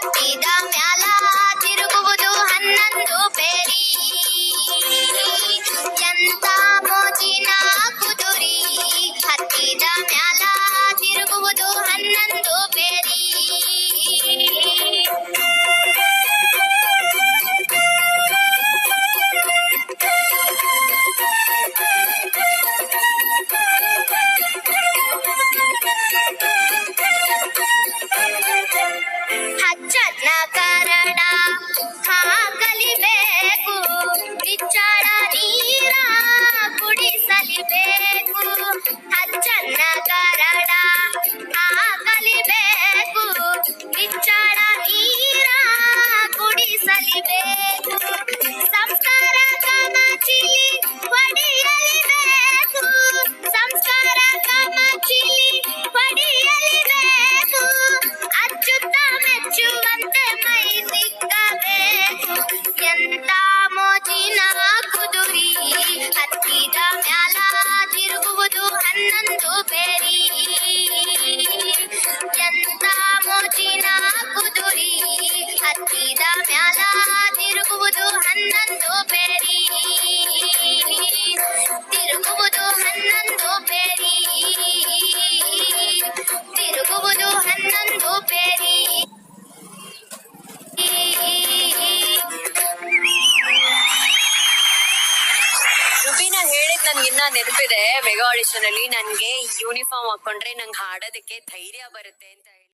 ಹತ್ತಿದ ಮ್ಯಾಲ ತಿರುಗುವುದು ಹನ್ನೊಂದು ಪೇರಿ ಎಂತ ಮೋಜಿನ ಕುದುರಿ ಹತ್ತಿದ ಮ್ಯಾಲ ಕುಡಿಸಲಿಬೇಕು ಸಂಸ್ಕಾರ ಕಮಚಿಲಿ ಹೊಡೆಯಲಿಬೇಕು ಸಂಸ್ಕಾರ ಕಮಚಿಲಿ ಹೊಡೆಯಲಿಬೇಕು ಅಚ್ಚುತ್ತ ಮೆಚ್ಚುವಂತೆ ಮೈ ಸಿಕ್ಕಬೇಕು ಎಂತ ಮೋಜಿನ ಕುದುರಿ ಹತ್ತಿದ ಮ್ಯಾಲ ತಿರುಗುವುದು ಹನ್ನೊಂದು ಬೇರಿ ಎಂತ ಮೋಜಿನ ಕುದುರಿ ಹತ್ತಿದ ರುಬಿನ ಹೇಳಿದ್ ನನ್ಗೆ ಇನ್ನ ನೆನಪಿದೆ ಮೆಗಾ ಆಡಿಷನ್ ಅಲ್ಲಿ ನನ್ಗೆ ಯೂನಿಫಾರ್ಮ್ ಹಾಕೊಂಡ್ರೆ ನಂಗೆ ಹಾಡೋದಕ್ಕೆ ಧೈರ್ಯ ಬರುತ್ತೆ ಅಂತ